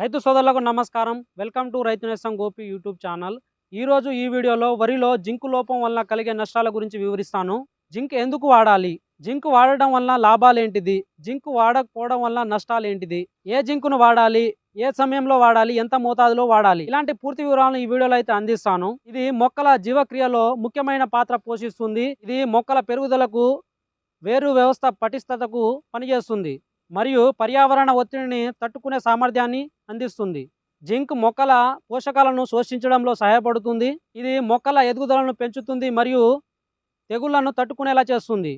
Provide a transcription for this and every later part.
రైతు సోదరులకు నమస్కారం. వెల్కమ్ టు రైతు నేస్తం గోపి యూట్యూబ్ ఛానల్. ఈరోజు ఈ వీడియోలో వరిలో జింకు లోపం వల్ల కలిగే నష్టాల గురించి వివరిస్తాను. జింక్ ఎందుకు వాడాలి? జింక్ వాడడం వల్ల లాభాలు ఏంటిది జింక్ వాడకపోవడం వల్ల నష్టాలు ఏంటిది ఏ జింకును వాడాలి? ఏ సమయంలో వాడాలి? ఎంత మోతాదులో వాడాలి? ఇలాంటి పూర్తి వివరాలను ఈ వీడియోలో అయితే అందిస్తాను. ఇది మొక్కల జీవక్రియలో ముఖ్యమైన పాత్ర పోషిస్తుంది. ఇది మొక్కల పెరుగుదలకు వేరు వ్యవస్థ పటిష్టతకు పనిచేస్తుంది. మరియు పర్యావరణ ఒత్తిడిని తట్టుకునే సామర్థ్యాన్ని అందిస్తుంది. జింక్ మొక్కల పోషకాలను శోషించడంలో సహాయపడుతుంది. ఇది మొక్కల ఎదుగుదలను పెంచుతుంది మరియు తెగుళ్ళను తట్టుకునేలా చేస్తుంది.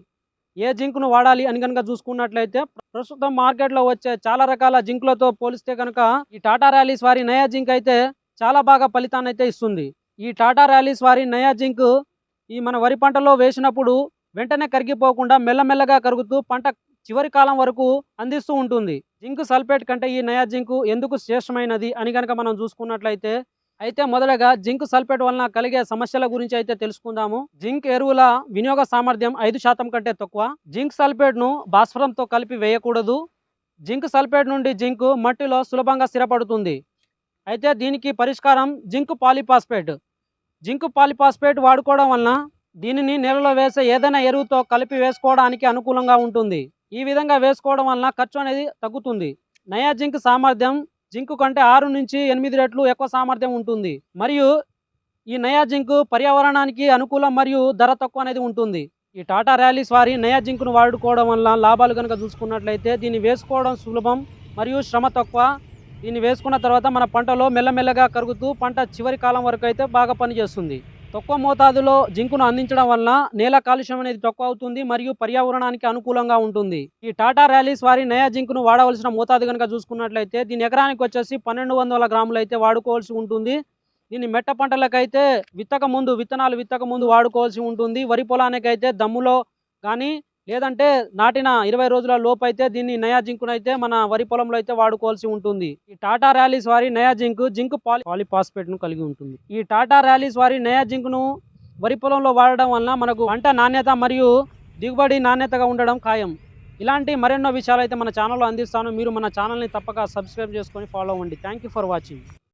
ఏ జింక్ను వాడాలి అని కనుక చూసుకున్నట్లయితే ప్రస్తుతం మార్కెట్లో వచ్చే చాలా రకాల జింకులతో పోలిస్తే కనుక ఈ టాటా ర్యాలీస్ వారి నయా జింక్ అయితే చాలా బాగా ఫలితాన్ని అయితే ఇస్తుంది. ఈ టాటా ర్యాలీస్ వారి నయా జింక్ ఈ మన వరి పంటలో వేసినప్పుడు వెంటనే కరిగిపోకుండా మెల్లమెల్లగా కరుగుతూ పంట చివరి కాలం వరకు అందిస్తూ ఉంటుంది. జింక్ సల్ఫేట్ కంటే ఈ నయా జింక్ ఎందుకు శ్రేష్టమైనది అని కనుక మనం చూసుకున్నట్లయితే అయితే మొదటగా జింక్ సల్ఫేట్ వలన కలిగే సమస్యల గురించి అయితే తెలుసుకుందాము. జింక్ ఎరువుల వినియోగ సామర్థ్యం ఐదు శాతం కంటే తక్కువ. జింక్ సల్ఫేట్ను భాస్వరంతో కలిపి వేయకూడదు. జింక్ సల్ఫేట్ నుండి జింక్ మట్టిలో సులభంగా స్థిరపడుతుంది. అయితే దీనికి పరిష్కారం జింక్ పాలిపాస్పేట్ జింక్ పాలిపాస్పేట్ వాడుకోవడం వలన దీనిని నేలలో వేసే ఏదైనా ఎరువుతో కలిపి వేసుకోవడానికి అనుకూలంగా ఉంటుంది. ఈ విధంగా వేసుకోవడం వలన ఖర్చు అనేది తగ్గుతుంది. నయా జింక్ సామర్థ్యం జింక్ కంటే ఆరు నుంచి ఎనిమిది రెట్లు ఎక్కువ సామర్థ్యం ఉంటుంది. మరియు ఈ నయా జింక్ పర్యావరణానికి అనుకూలం మరియు ధర తక్కువ అనేది ఉంటుంది. ఈ టాటా ర్యాలీస్ వారి నయా జింక్ను వాడుకోవడం వల్ల లాభాలు కనుక చూసుకున్నట్లయితే దీన్ని వేసుకోవడం సులభం మరియు శ్రమ తక్కువ. దీన్ని వేసుకున్న తర్వాత మన పంటలో మెల్లమెల్లగా కరుగుతూ పంట చివరి కాలం వరకు అయితే బాగా పనిచేస్తుంది. తక్కువ మోతాదులో జింకును అందించడం వలన నేల కాలుష్యం అనేది తక్కువ అవుతుంది మరియు పర్యావరణానికి అనుకూలంగా ఉంటుంది. ఈ టాటా ర్యాలీస్ వారి నయా జింకును వాడవలసిన మోతాదు కనుక చూసుకున్నట్లయితే దీని ఎకరానికి వచ్చేసి పన్నెండు వందల గ్రాములు అయితే వాడుకోవాల్సి ఉంటుంది. దీన్ని మెట్ట పంటలకైతే విత్తక ముందు విత్తనాలు విత్తక ముందు వాడుకోవాల్సి ఉంటుంది. వరి పొలానికి అయితే దమ్ములో కానీ లేదంటే నాటిన ఇరవై రోజుల లోపు అయితే దీన్ని నయా జింకును అయితే మన వరి పొలంలో అయితే వాడుకోవాల్సి ఉంటుంది. ఈ టాటా ర్యాలీస్ వారి నయా జింక్ జింక్ పాలి పాలిపాస్పేట్ను కలిగి ఉంటుంది. ఈ టాటా ర్యాలీస్ వారి నయా జింక్ను వరి పొలంలో వాడడం వలన మనకు పంట నాణ్యత మరియు దిగుబడి నాణ్యతగా ఉండడం ఖాయం. ఇలాంటి మరెన్నో విషయాలు అయితే మన ఛానల్లో అందిస్తాను. మీరు మన ఛానల్ని తప్పక సబ్స్క్రైబ్ చేసుకొని ఫాలో అవ్వండి. Thank for watching.